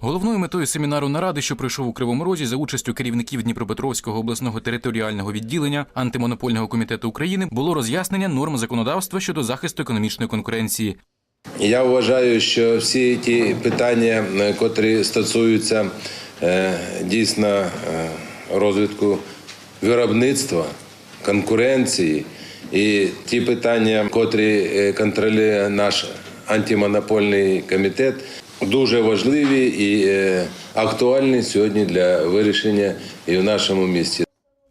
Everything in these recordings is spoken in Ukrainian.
Головною метою семінару наради, що пройшов у Кривому Розі за участю керівників Дніпропетровського обласного територіального відділення антимонопольного комітету України, було роз'яснення норм законодавства щодо захисту економічної конкуренції. Я вважаю, що всі ті питання, е, котрі стосуються е, дійсно е, розвитку виробництва, конкуренції, і ті питання, котрі контролює наш антимонопольний комітет, дуже важливі і е, актуальні сьогодні для вирішення і в нашому місті.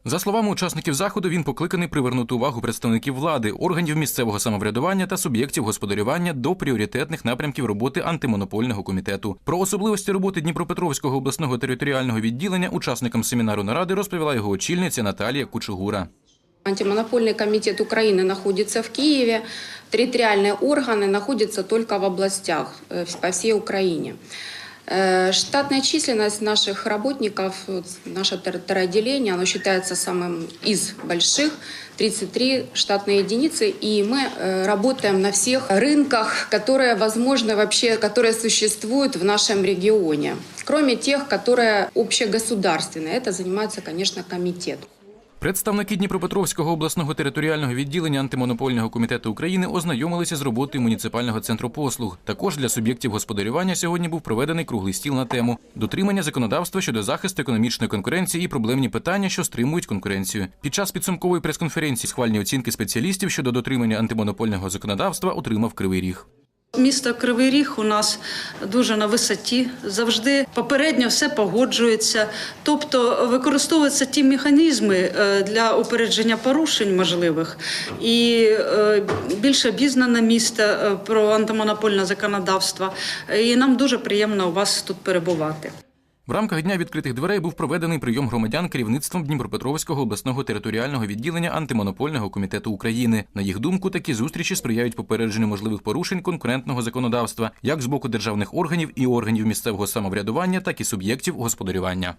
За словами учасників заходу, він покликаний привернути увагу представників влади, органів місцевого самоврядування та суб'єктів господарювання до пріоритетних напрямків роботи антимонопольного комітету. Про особливості роботи Дніпропетровського обласного територіального відділення учасникам семінару наради розповіла його очільниця Наталія Кучугура. Антимонопольный комитет Украины находится в Киеве, территориальные органы находятся только в областях э, по всей Украине. Э, Штатная численность наших работников, наше территориотделение, оно считается самым из больших, 33 штатные единицы, и мы э, работаем на всех рынках, которые возможны вообще, которые существуют в нашем регионе, кроме тех, которые общегосударственные. Это занимается, конечно, комитет. Представники Дніпропетровського обласного територіального відділення антимонопольного комітету України ознайомилися з роботою муніципального центру послуг. Також для суб'єктів господарювання сьогодні був проведений круглий стіл на тему дотримання законодавства щодо захисту економічної конкуренції і проблемні питання, що стримують конкуренцію. Під час підсумкової прес-конференції схвальні оцінки спеціалістів щодо дотримання антимонопольного законодавства отримав Кривий Ріг. Місто Кривий Ріг у нас дуже на висоті. Завжди попередньо все погоджується. Тобто використовуються ті механізми е, для упередження порушень можливих. І е, більше обізнане місто е, про антимонопольне законодавство. І нам дуже приємно у вас тут перебувати. В рамках дня відкритих дверей був проведений прийом громадян керівництвом Дніпропетровського обласного територіального відділення антимонопольного комітету України. На їх думку, такі зустрічі сприяють попередженню можливих порушень конкурентного законодавства як з боку державних органів і органів місцевого самоврядування, так і суб'єктів господарювання.